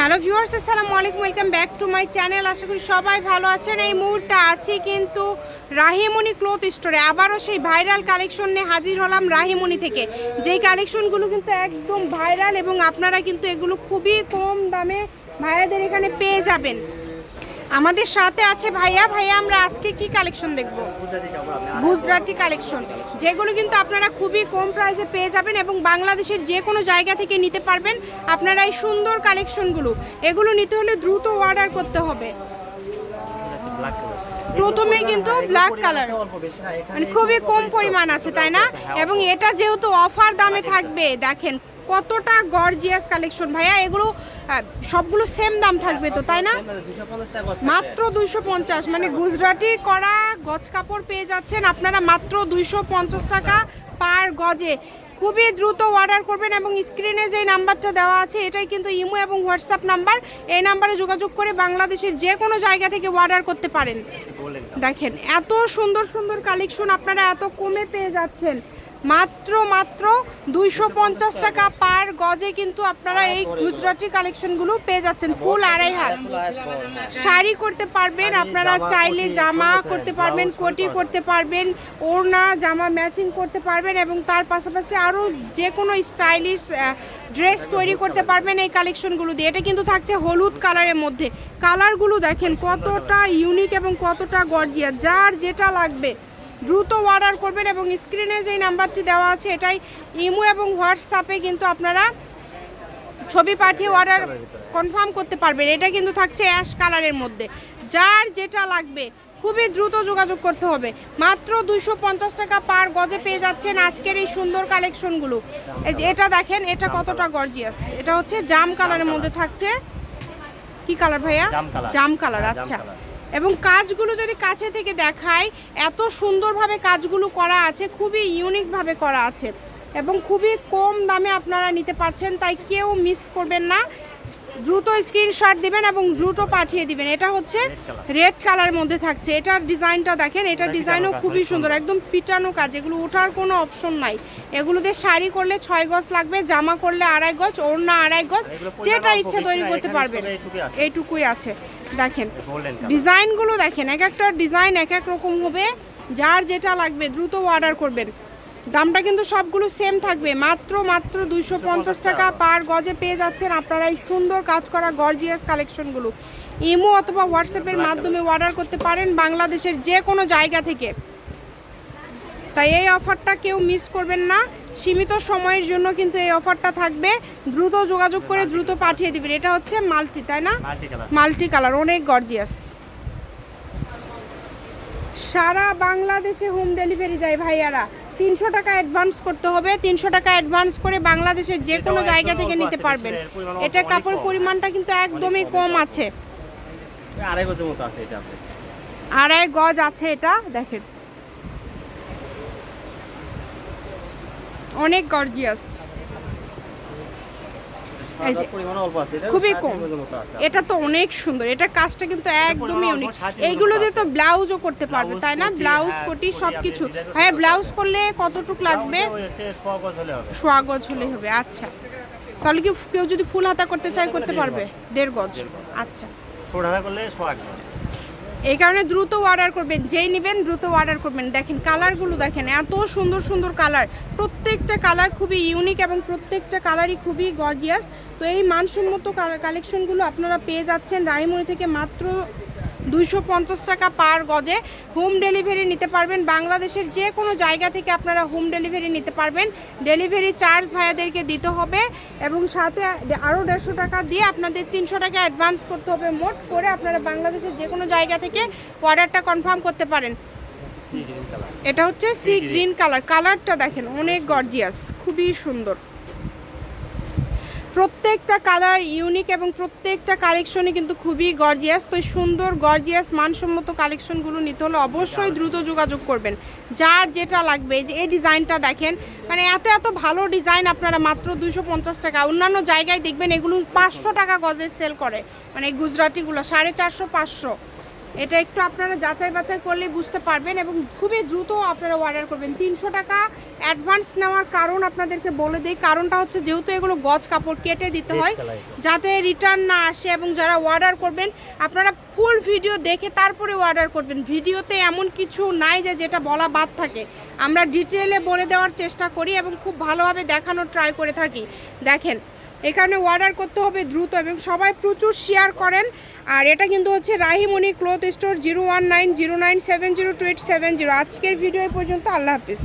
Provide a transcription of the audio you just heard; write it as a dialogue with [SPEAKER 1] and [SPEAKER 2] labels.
[SPEAKER 1] Hello viewers আসসালামু আলাইকুম welcome back to my channel আশা করি সবাই ভালো আছেন। এই মুহূর্তে আছি কিন্তু রাহিমণি ক্লোথ স্টোরে আবারও সেই ভাইরাল কালেকশন নিয়ে হাজির হলাম রাহিমণি থেকে। যেই কালেকশনগুলো কিন্তু একদম ভাইরাল এবং আপনারা কিন্তু এগুলো খুবই কম দামে ভাইয়াদের এখানে পেয়ে যাবেন। আমাদের সাথে আছে ভাইয়া। ভাইয়া, আমরা আজকে কি কালেকশন দেখব? গুজরাটি কালেকশন যেগুলো কিন্তু আপনারা খুবই কম প্রাইসে পেয়ে যাবেন এবং বাংলাদেশের যে কোনো জায়গা থেকে নিতে পারবেন আপনারা এই সুন্দর কালেকশনগুলো এগুলো নিতে হলে দ্রুত অর্ডার করতে হবে। প্রথমে কিন্তু ব্ল্যাক কালার মানে খুবই কম পরিমাণ আছে, তাই না? এবং এটা যেহেতু অফার দামে থাকবে, দেখেন কতটা গর্জিয়াস কালেকশন ভাইয়া। এগুলো সবগুলো সেম দাম থাকবে তো তাই না? মাত্র দুইশো পঞ্চাশ মানে গুজরাটি করা গজ কাপড় পেয়ে যাচ্ছেন আপনারা মাত্র দুইশো পঞ্চাশ টাকা পার গজে। খুবই দ্রুত অর্ডার করবেন এবং স্ক্রিনে যে নাম্বারটা দেওয়া আছে এটাই কিন্তু ইমো এবং হোয়াটসঅ্যাপ নাম্বার। এই নাম্বারে যোগাযোগ করে বাংলাদেশের যে কোনো জায়গা থেকে অর্ডার করতে পারেন। দেখেন এত সুন্দর সুন্দর কালেকশন আপনারা এত কমে পেয়ে যাচ্ছেন। মাত্র মাত্র দুইশো পঞ্চাশ টাকা পার গজে কিন্তু আপনারা এই গুজরাটি কালেকশনগুলো পেয়ে যাচ্ছেন, ফুল আড়াই হাত। শাড়ি করতে পারবেন, আপনারা চাইলে জামা করতে পারবেন, কোটি করতে পারবেন, ওড়না, জামা ম্যাচিং করতে পারবেন এবং তার পাশাপাশি আরও যে কোনো স্টাইলিশ ড্রেস তৈরি করতে পারবেন এই কালেকশনগুলো দিয়ে। এটা কিন্তু থাকছে হলুদ কালারের মধ্যে। কালারগুলো দেখেন কতটা ইউনিক এবং কতটা গর্জিয়া যার যেটা লাগবে দ্রুত অর্ডার করবেন এবং স্ক্রিনে যে নাম্বারটি দেওয়া আছে এটাই ইমো এবং হোয়াটসঅ্যাপে কিন্তু আপনারা ছবি পাঠিয়ে অর্ডার কনফার্ম করতে পারবেন। এটা কিন্তু থাকছে অ্যাশ কালারের মধ্যে। যার যেটা লাগবে খুবই দ্রুত যোগাযোগ করতে হবে। মাত্র দুইশো পঞ্চাশ টাকা পার গজে পেয়ে যাচ্ছেন আজকের এই সুন্দর কালেকশনগুলো এই যে এটা দেখেন এটা কতটা গর্জিয়াস এটা হচ্ছে জাম কালারের মধ্যে থাকছে। কি কালার ভাইয়া?
[SPEAKER 2] জাম কালার।
[SPEAKER 1] জাম আচ্ছা। এবং কাজগুলো যদি কাছে থেকে দেখায়, এত সুন্দরভাবে কাজগুলো করা আছে, খুবই ইউনিকভাবে করা আছে এবং খুবই কম দামে আপনারা নিতে পারছেন, তাই কেউ মিস করবেন না। দ্রুত স্ক্রিনশট দিবেন এবং দ্রুত পাঠিয়ে দিবেন। এটা হচ্ছে রেড কালারের মধ্যে থাকছে। এটার ডিজাইনটা দেখেন এটার ডিজাইনও খুবই সুন্দর। একদম পিটানো কাজ। এগুলো ওঠার কোনো অপশন নাই। এগুলোতে শাড়ি করলে ছয় গজ লাগবে জামা করলে আড়াই গজ ওড়না আড়াই গজ যেটা ইচ্ছা তৈরি করতে পারবেন।
[SPEAKER 2] এইটুকুই আছে।
[SPEAKER 1] দেখেন ডিজাইনগুলো দেখেন এক একটা ডিজাইন এক এক রকম হবে। যার যেটা লাগবে দ্রুত অর্ডার করবেন। দামটা কিন্তু সবগুলো সেম থাকবে। মাত্র মাত্র দুইশো পঞ্চাশ টাকা পার গজে পেয়ে যাচ্ছেন আপনারা এই সুন্দর কাজ করা গর্জিয়াস কালেকশনগুলো ইমো অথবা হোয়াটসঅ্যাপের মাধ্যমে অর্ডার করতে পারেন বাংলাদেশের যে কোনো জায়গা থেকে। তাই এই অফারটা কেউ মিস করবেন না। সীমিত সময়ের জন্য কিন্তু এই অফারটা থাকবে। দ্রুত যোগাযোগ করে দ্রুত পাঠিয়ে দিবেন। এটা হচ্ছে মাল্টি তাই না?
[SPEAKER 2] মাল্টি কালার
[SPEAKER 1] মাল্টি কালার অনেক গর্জিয়াস সারা বাংলাদেশে হোম ডেলিভারি দেয় ভাইয়ারা। তিনশো টাকা অ্যাডভান্স করতে হবে তিনশো টাকা অ্যাডভান্স করে বাংলাদেশের যে কোনো জায়গা থেকে নিতে পারবেন। এটা কাপড় পরিমাণটা কিন্তু একদমই
[SPEAKER 2] কম।
[SPEAKER 1] আছে।
[SPEAKER 2] আড়াই গজের মতো আছে এটা
[SPEAKER 1] আড়াই গজ আছে এটা দেখেন। অনেক গর্জিয়াস এই যে, খুবই কম। এটা তো অনেক সুন্দর। এটা কাজটা কিন্তু একদমই
[SPEAKER 2] অনেক
[SPEAKER 1] ইউনিক এইগুলো দিয়ে তো ব্লাউজও করতে পারবে তাই না? ব্লাউজ
[SPEAKER 2] হ্যাঁ,
[SPEAKER 1] কোটি
[SPEAKER 2] কোটি
[SPEAKER 1] সব কিছু হ্যাঁ ব্লাউজ করলে কতটুক লাগবে?
[SPEAKER 2] সোয়া গজ হলে হবে।
[SPEAKER 1] সোয়াগজ হলে হবে আচ্ছা। তাহলে কি কেউ যদি ফুল হাতা করতে চায় করতে পারবে? দেড় গজ
[SPEAKER 2] দেড় গজ।
[SPEAKER 1] আচ্ছা।
[SPEAKER 2] ছোট হাতা করলে সোয়া গজ।
[SPEAKER 1] এই কারণে দ্রুত অর্ডার করবেন, যেই নেবেন দ্রুত অর্ডার করবেন। দেখেন কালারগুলো দেখেন, এত সুন্দর সুন্দর কালার প্রত্যেকটা কালার খুবই ইউনিক এবং প্রত্যেকটা কালারই খুবই গর্জিয়াস তো এই মানসম্মত কালেকশনগুলো আপনারা পেয়ে যাচ্ছেন রায়মণি থেকে মাত্র দুইশো পঞ্চাশ টাকা পার গজে হোম ডেলিভারি নিতে পারবেন। বাংলাদেশের যে কোনো জায়গা থেকে আপনারা হোম ডেলিভারি নিতে পারবেন। ডেলিভারি চার্জ ভাইয়াদেরকে দিতে হবে এবং সাথে আরও দেড়শো টাকা দিয়ে আপনাদের তিনশো টাকা অ্যাডভান্স করতে হবে। মোট করে আপনারা বাংলাদেশের যে কোনো জায়গা থেকে অর্ডারটা কনফার্ম করতে পারেন। এটা হচ্ছে সি গ্রিন কালার। কালারটা দেখেন অনেক গর্জিয়াস খুবই সুন্দর। প্রত্যেকটা কালার ইউনিক এবং প্রত্যেকটা কালেকশনই কিন্তু খুবই গর্জিয়াস তো সুন্দর গর্জিয়াস মানসম্মত কালেকশনগুলো নিতে হলে অবশ্যই দ্রুত যোগাযোগ করবেন। যার যেটা লাগবে যে, এই ডিজাইনটা দেখেন মানে এত এত ভালো ডিজাইন আপনারা মাত্র দুশো পঞ্চাশ টাকা। অন্যান্য জায়গায় দেখবেন এগুলো পাঁচশো টাকা গজে সেল করে। মানে গুজরাটিগুলো, সাড়ে চারশো, পাঁচশো। এটা একটু আপনারা যাচাই বাছাই করলে বুঝতে পারবেন এবং খুবই দ্রুত আপনারা অর্ডার করবেন। তিনশো টাকা অ্যাডভান্স নেওয়ার কারণ আপনাদেরকে বলে দিই। কারণটা হচ্ছে যেহেতু এগুলো গজ কাপড় কেটে দিতে হয় যাতে রিটার্ন না আসে এবং যারা অর্ডার করবেন আপনারা ফুল ভিডিও দেখে তারপরে অর্ডার করবেন। ভিডিওতে এমন কিছু নাই যে যেটা বলা বাদ থাকে। আমরা ডিটেলে বলে দেওয়ার চেষ্টা করি এবং খুব ভালোভাবে দেখানোর ট্রাই করে থাকি। দেখেন এখানে অর্ডার করতে হবে দ্রুত এবং সবাই প্রচুর শেয়ার করেন। আর এটা কিন্তু হচ্ছে Rahimoni cloth store zero one nine zero nine seven zero two eight seven zero আজকের ভিডিও পর্যন্ত, আল্লাহ হাফিজ।